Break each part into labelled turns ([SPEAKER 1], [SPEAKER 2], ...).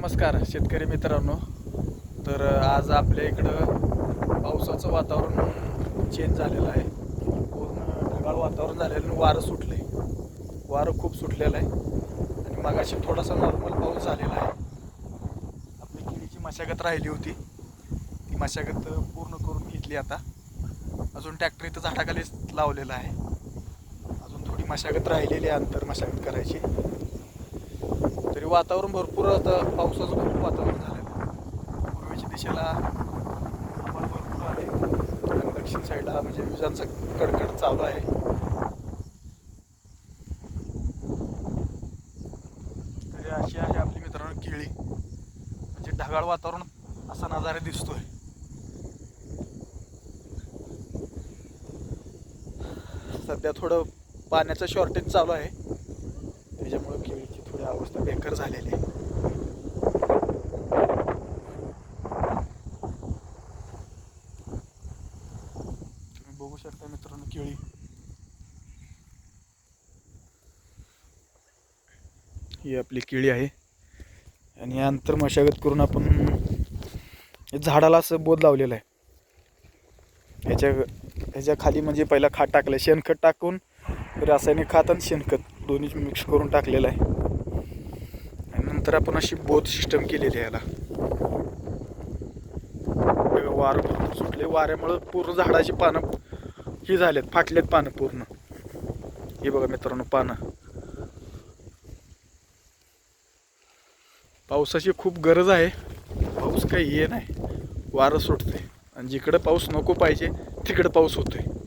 [SPEAKER 1] नमस्कार शेतकरी मित्रांनो. तर आज आपल्या इकडं पावसाचं वातावरण चेंज झालेलं आहे. पूर्ण ढगाळ वातावरण झालेलं आणि वारं सुटलं आहे वारं खूप सुटलेलं आहे. आणि मगाशी थोडासा नॉर्मल पाऊस झालेला आहे. आपली किडीची मशागत राहिली होती. ती मशागत पूर्ण करून घेतली आता. अजून ट्रॅक्टर इथं झाडाखालीच लावलेला आहे. अजून थोडी मशागत राहिलेली आहे अंतर मशागत करायची. वातावरण भरपूर आता पावसाचं खूप वातावरण झालं आहे पूर्वेच्या दिशेला आपण भरपूर आहे. आणि दक्षिण साईडला म्हणजे विजांचा कडकड चालू आहे. तरी अशी आहे आपली मित्रांनो केळी. म्हणजे ढगाळ वातावरण असा नजारा दिसतोय. सध्या थोडं पाण्याचं शॉर्टेज चालू आहे. बेकार झालेले आहे. तुम्ही बघू शकता मित्रांनो केळी. ही आपली केळी आहे. आणि अंतर मशागत करून आपण झाडाला असं बोध लावलेलं आहे. ह्याच्या ह्याच्या खाली म्हणजे पहिला खात टाकलं शेणखत टाकून रासायनिक खात आणि शेणखत. दोन्ही मिक्स करून टाकलेलं आहे. नंतर आपण अशी बोध सिस्टम केलेली आहे याला. बघा, वारं भरपूर सुटले वाऱ्यामुळं पूर्ण झाडाची पानं ही झालेत फाटलेत पानं पूर्ण. हे बघा मित्रांनो पानं. पावसाची खूप गरज आहे. पाऊस काही ये नाही. वारं सुटते आणि जिकडं पाऊस नको पाहिजे तिकडं पाऊस होतोय.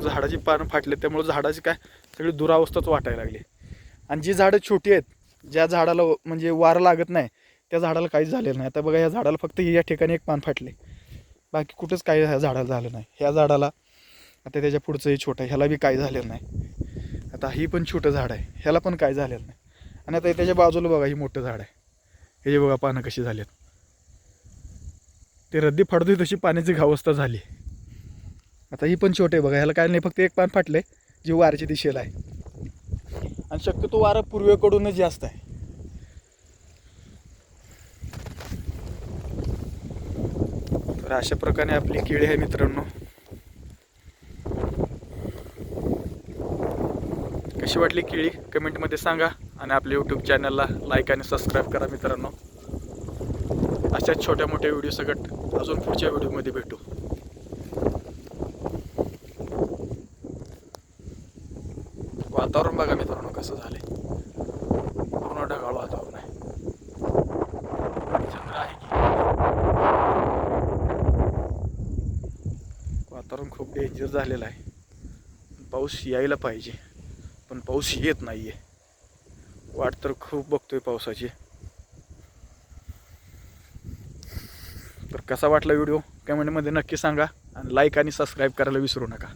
[SPEAKER 1] झाडाची पानं फाटले त्यामुळे झाडाची काय सगळी दुरावस्थाच वाटायला लागली. आणि जी झाडं छोटी आहेत ज्या झाडाला म्हणजे वारं लागत नाही त्या झाडाला काहीच झालेलं नाही. आता बघा या झाडाला फक्त या ठिकाणी एक पान फाटले. बाकी कुठंच काही ह्या झाडाला झालं नाही. ह्या झाडाला आता त्याच्या पुढचंही छोटं आहे. ह्याला बी काय झालेलं नाही. आता ही पण छोटं झाड आहे. ह्याला पण काय झालेलं नाही. आणि आता त्याच्या बाजूला बघा ही मोठं झाड आहे. हे जे बघा पानं कशी झाली आहेत ते रद्दी फाडतोय तशी पाण्याची घावस्था झाली. आता ही पण छोटे बघा ह्याला काय नाही फक्त एक पान फाटले जे वाऱ्याच्या दिशेला आहे. आणि शक्यतो वारा पूर्वेकडूनच जास्त आहे. तर अशा प्रकारे आपली केळी आहे मित्रांनो. कशी वाटली केळी? कमेंटमध्ये सांगा आणि आपल्या यूट्यूब चॅनलला लाईक आणि सबस्क्राईब करा मित्रांनो. अशाच छोट्या मोठ्या व्हिडिओ सगट अजून पुढच्या व्हिडिओमध्ये भेटू. वातावरण बघा मित्रांनो कसं झालंय. पूर्ण ढगाळ वातावरण आहे. चंद्र आहे की? वातावरण खूप डेंजर झालेलं आहे. पाऊस यायला पाहिजे पण पाऊस येत नाहीये. वाट तर खूप बघतोय पावसाची. तर कसा वाटला व्हिडिओ? कमेंटमध्ये नक्की सांगा आणि लाईक आणि सबस्क्राईब करायला विसरू नका.